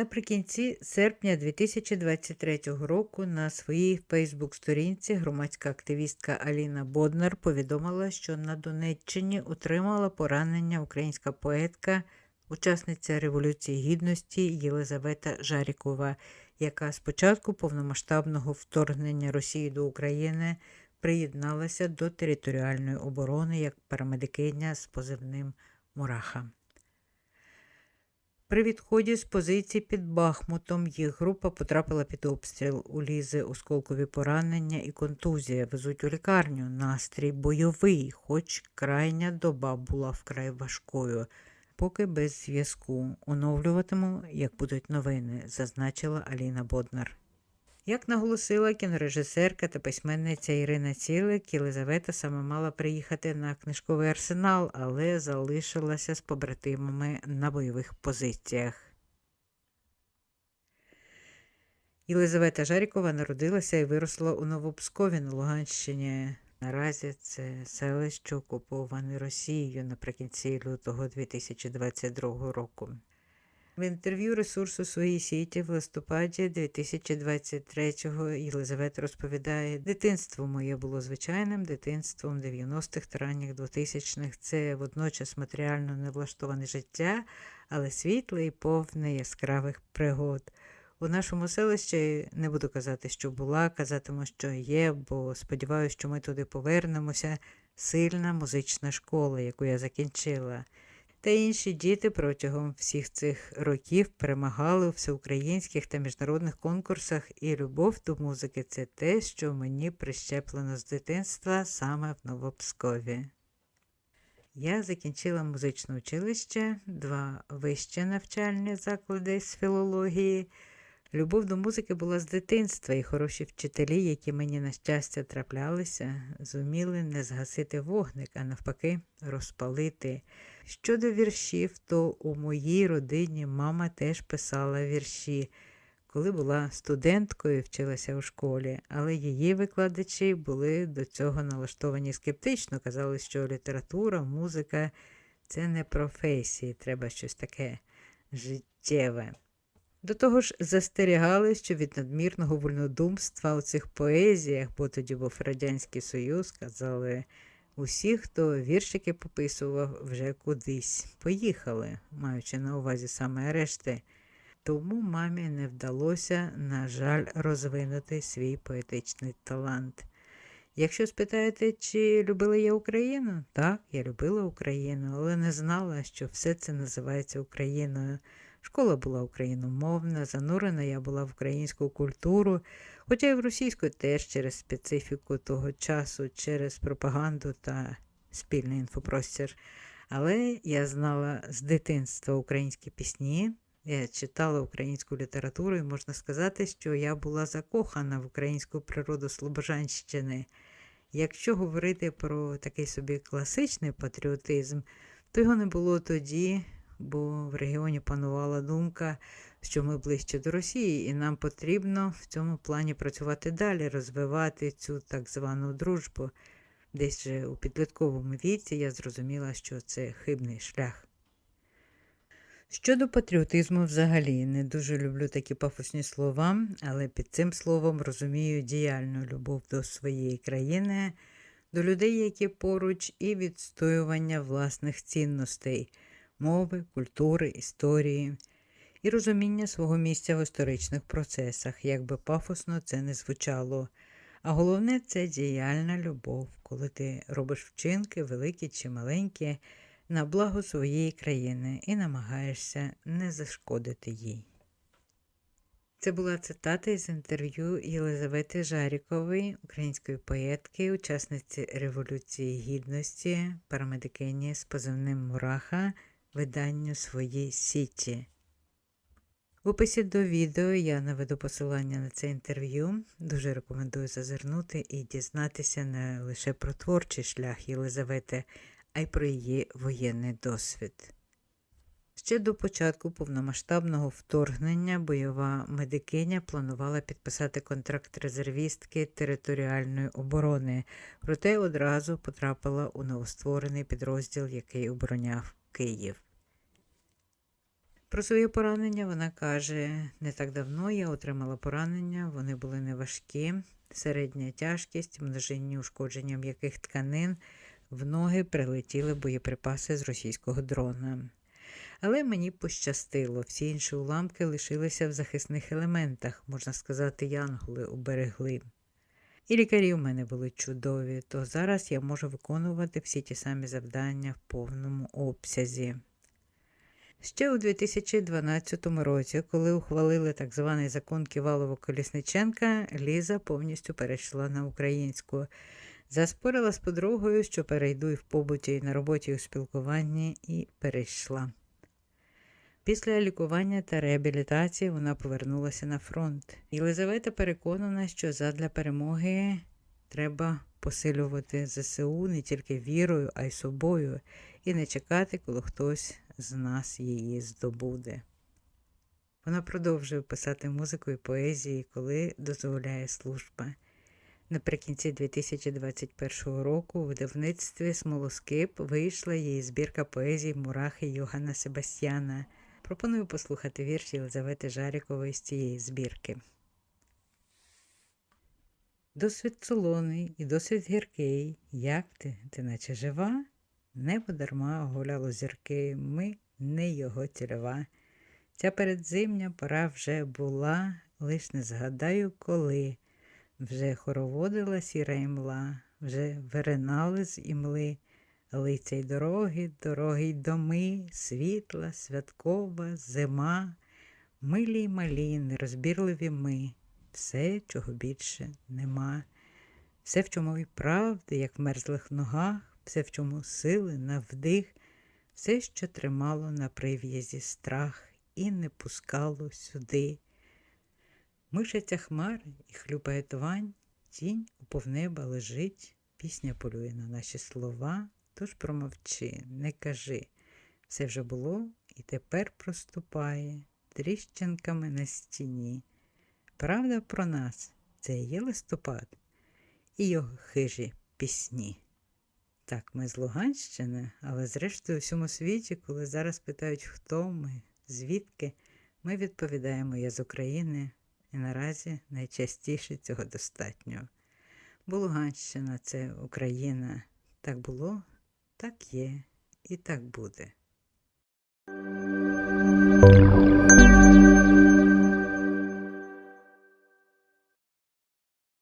Наприкінці серпня 2023 року на своїй Фейсбук-сторінці громадська активістка Аліна Боднар повідомила, що на Донеччині отримала поранення українська поетка, учасниця Революції Гідності Єлизавета Жарікова, яка з початку повномасштабного вторгнення Росії до України приєдналася до територіальної оборони як парамедикиня з позивним Мураха. При відході з позиції під Бахмутом їх група потрапила під обстріл. У Лізи осколкові поранення і контузія везуть у лікарню. Настрій бойовий, хоч крайня доба була вкрай важкою. Поки без зв'язку. Оновлюватиму, як будуть новини, зазначила Аліна Боднар. Як наголосила кінорежисерка та письменниця Ірина Цілик, Єлизавета саме мала приїхати на книжковий арсенал, але залишилася з побратимами на бойових позиціях. Єлизавета Жарікова народилася і виросла у Новопскові на Луганщині. Наразі це селище окуповане Росією наприкінці лютого 2022 року. В інтерв'ю ресурсу своїй сіті в листопаді 2023-го Єлизавета розповідає: дитинство моє було звичайним дитинством 90-х та ранніх 2000-х. Це водночас матеріально невлаштоване життя, але світле і повне яскравих пригод. У нашому селищі не буду казати, що була, казатиму, що є, бо сподіваюся, що ми туди повернемося. Сильна музична школа, яку я закінчила. Та інші діти протягом всіх цих років перемагали у всеукраїнських та міжнародних конкурсах, і любов до музики це те, що мені прищеплено з дитинства саме в Новопскові. Я закінчила музичне училище, два вищі навчальні заклади з філології. Любов до музики була з дитинства, і хороші вчителі, які мені, на щастя, траплялися, зуміли не згасити вогник, а навпаки, розпалити. Щодо віршів, то у моїй родині мама теж писала вірші, коли була студенткою, вчилася у школі, але її викладачі були до цього налаштовані скептично, казали, що література, музика це не професії, треба щось таке життєве. До того ж, застерігали, що від надмірного вольнодумства у цих поезіях, бо тоді був Радянський Союз, казали, усі, хто віршики пописував, вже кудись поїхали, маючи на увазі саме арешти. Тому мамі не вдалося, на жаль, розвинути свій поетичний талант. Якщо спитаєте, чи любила я Україну, так, я любила Україну, але не знала, що все це називається Україною. Школа була україномовна, занурена я була в українську культуру, хоча й в російську теж через специфіку того часу, через пропаганду та спільний інфопростір. Але я знала з дитинства українські пісні, я читала українську літературу, і можна сказати, що я була закохана в українську природу Слобожанщини. Якщо говорити про такий собі класичний патріотизм, то його не було тоді, бо в регіоні панувала думка, що ми ближче до Росії, і нам потрібно в цьому плані працювати далі, розвивати цю так звану дружбу. Десь же у підлітковому віці я зрозуміла, що це хибний шлях. Щодо патріотизму, взагалі, не дуже люблю такі пафосні слова, але під цим словом розумію діяльну любов до своєї країни, до людей, які поруч, і відстоювання власних цінностей мови, культури, історії і розуміння свого місця в історичних процесах, як би пафосно це не звучало. А головне це діяльна любов, коли ти робиш вчинки, великі чи маленькі, на благо своєї країни і намагаєшся не зашкодити їй. Це була цитата із інтерв'ю Єлизавети Жарікової, української поетки, учасниці Революції Гідності, парамедикині з позивним Мураха виданню своїй сіті. В описі до відео я наведу посилання на це інтерв'ю. Дуже рекомендую зазирнути і дізнатися не лише про творчий шлях Єлизавети, а й про її воєнний досвід. Ще до початку повномасштабного вторгнення бойова медикиня планувала підписати контракт резервістки територіальної оборони, проте одразу потрапила у новостворений підрозділ, який обороняв Київ. Про своє поранення вона каже: не так давно я отримала поранення, вони були неважкі, середня тяжкість, множинні ушкодження м'яких тканин, в ноги прилетіли боєприпаси з російського дрона. Але мені пощастило, всі інші уламки лишилися в захисних елементах, можна сказати, янголи уберегли. І лікарі в мене були чудові, то зараз я можу виконувати всі ті самі завдання в повному обсязі. Ще у 2012 році, коли ухвалили так званий закон Ківалова Колісниченка, Ліза повністю перейшла на українську. Заспорила з подругою, що перейду і в побуті, і на роботі, і у спілкуванні, і перейшла. Після лікування та реабілітації вона повернулася на фронт. Єлизавета переконана, що задля перемоги треба посилювати ЗСУ не тільки вірою, а й собою, і не чекати, коли хтось з нас її здобуде. Вона продовжує писати музику і поезії, коли дозволяє служба. Наприкінці 2021 року у видавництві Смолоскип вийшла її збірка поезій Мурахи Йогана Себастьяна. Пропоную послухати вірш Єлизавети Жарікової з цієї збірки. Досвід солоний і досвід гіркий. Як ти, ти наче жива? Небо дарма гуляло зірки, ми не його цільова. Ця передзимня пора вже була, лиш не згадаю коли. Вже хороводила сіра імла, вже виринали з імли. Лиця й дороги, дороги й доми, світла, святкова, зима, милі й малі, нерозбірливі ми, все, чого більше нема, все, в чому й правди, як в мерзлих ногах, все, в чому сили на вдих, все, що тримало на прив'язі страх і не пускало сюди. Мишаться хмари і хлюпає твань, тінь у повнеба лежить, пісня полює на наші слова. Тож промовчи, не кажи. Все вже було і тепер проступає тріщинками на стіні. Правда про нас це є листопад і його хижі пісні. Так, ми з Луганщини, але зрештою у всьому світі, коли зараз питають, хто ми, звідки, ми відповідаємо я з України, і наразі найчастіше цього достатньо. Бо Луганщина це Україна. Так було, так є і так буде.